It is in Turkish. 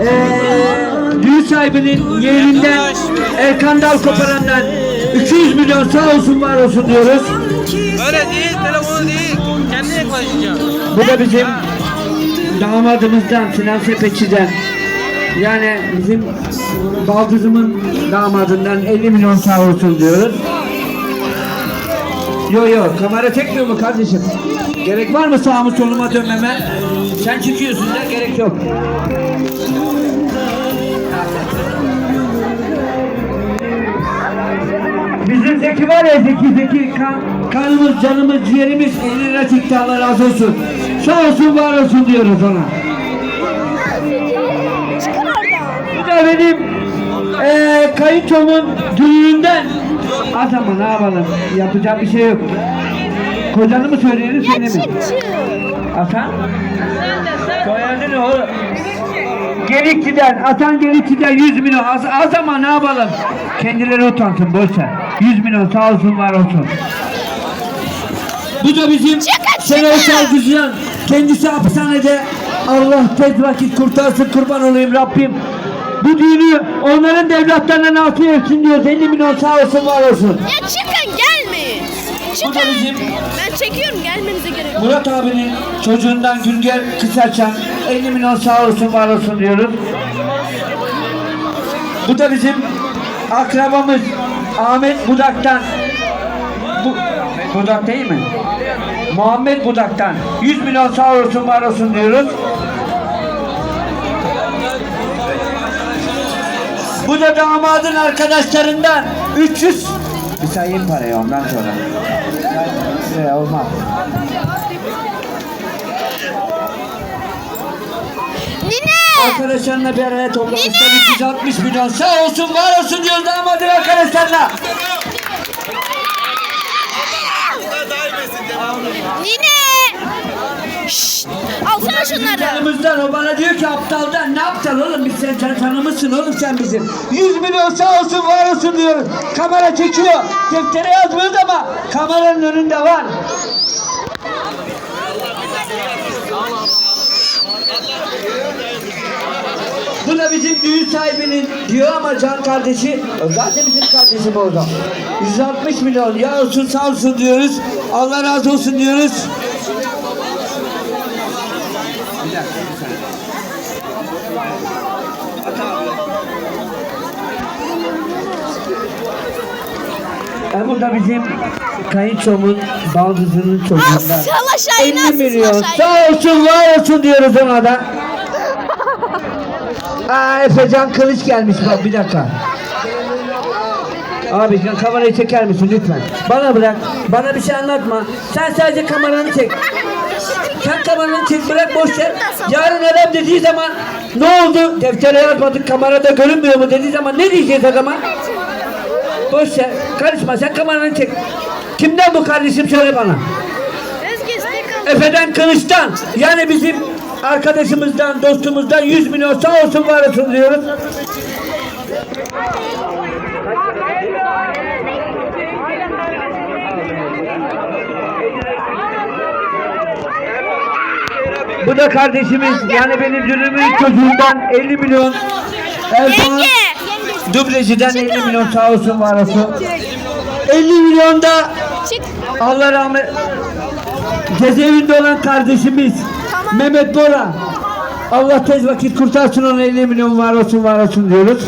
Ee, düğün sahibinin yerinden Erkan Dal koparandan 200 milyon sağ olsun var olsun diyoruz. Öyle değil, telefonu değil. Kendine yaklaşacağım. Bu da bizim damadımızdan Sinan Sepetçi'den yani bizim baldızımın damadından 50 milyon sağ olsun diyoruz. Yo yo kamera çekmiyor mu kardeşim? Gerek var mı sağımı soluma dönmeme? Sen çekiyorsun da gerek yok. Bizim Zeki var ya Zeki Zeki kan, kanımız, canımız, ciğerimiz 50 lira çıktı Allah razı olsun. Sağ olsun var olsun diyoruz ona. Bu da benim eee kayınçomun düğününden. Adamı ne yapalım? Yapacak bir şey yok. Kocanı mı söyleyelim seni mi? Atan? Soyadı ne oğlum? Gelikçiden, Atan Gelikçiden 100 milyon. Az, az ama ne yapalım? Kendileri utansın boş ver. 100 milyon sağ olsun var olsun. Bu da bizim Şenol Çalgıcı'nın kendisi hapishanede Allah tez vakit kurtarsın kurban olayım Rabbim. Bu düğünü onların devletlerine nasip etsin diyoruz. 50 milyon sağ olsun var olsun. Ya çıkın gelmeyin. Bu da Çıkın. bizim Ben çekiyorum gelmenize gerek yok. Murat abinin çocuğundan Günger Kısaçan 50 milyon sağ olsun var olsun diyoruz. Bu da bizim akrabamız Ahmet Budak'tan bu, Budak değil mi? Muhammed Budak'tan 100 milyon sağ olsun var olsun diyoruz. Bu da damadın arkadaşlarından 300 bir sayayım parayı ondan sonra. Ee, olmaz. Nine! Arkadaşlarına bir araya toplamışlar 360 milyon. Sağ olsun var olsun diyoruz damadın arkadaşlarına. Nine! Şunları. Yanımızdan o bana diyor ki aptaldan ne aptal oğlum biz sen, sen tanımışsın oğlum sen bizim. 100 milyon sağ olsun var olsun diyoruz. Kamera çekiyor. Deftere yazmıyoruz ama kameranın önünde var. Bu da bizim düğün sahibinin diyor ama can kardeşi zaten bizim kardeşim orada. 160 milyon ya olsun sağ olsun diyoruz. Allah razı olsun diyoruz. Bir dakika, bir saniye. E bu da bizim kayınçomun baldızının çocuğundan. Sal aşağı 50 inersin milyon. Sağ olsun var olsun diyoruz ona da. Aa Efecan Kılıç gelmiş bak bir dakika. Abi sen kamerayı çeker misin lütfen? Bana bırak. Bana bir şey anlatma. Sen sadece kameranı çek. Sen kameranı çek bırak boş ver. Yarın adam dediği zaman ne oldu? Deftere yazmadık kamerada görünmüyor mu dediği zaman ne diyeceğiz o zaman? Boş ver. Karışma sen kameranı çek. Kimden bu kardeşim söyle bana. Efeden Kılıç'tan yani bizim arkadaşımızdan, dostumuzdan 100 milyon sağ olsun var olsun diyoruz. Bu da kardeşimiz yani benim dünümün çocuğundan 50 milyon Erdoğan Yenge! dublajiden 50 milyon sağ olsun var olsun. 50 milyon da. Allah rahmet cezaevinde olan kardeşimiz. Mehmet Bora Allah tez vakit kurtarsın onu 50 milyon var olsun var olsun diyoruz.